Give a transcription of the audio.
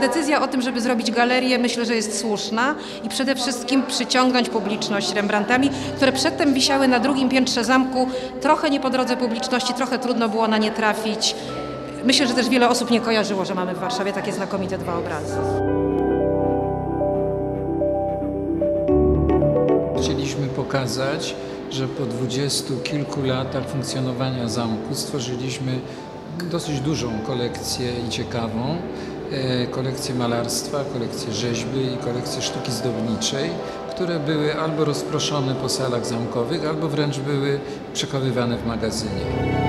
Decyzja o tym, żeby zrobić galerię, myślę, że jest słuszna i przede wszystkim przyciągnąć publiczność Rembrandtami, które przedtem wisiały na drugim piętrze zamku, trochę nie po drodze publiczności, trochę trudno było na nie trafić. Myślę, że też wiele osób nie kojarzyło, że mamy w Warszawie takie znakomite dwa obrazy. Chcieliśmy pokazać, że po dwudziestu kilku latach funkcjonowania zamku stworzyliśmy dosyć dużą kolekcję i ciekawą. E, Kolekcję malarstwa, kolekcję rzeźby i kolekcję sztuki zdobniczej, które były albo rozproszone po salach zamkowych, albo wręcz były przechowywane w magazynie.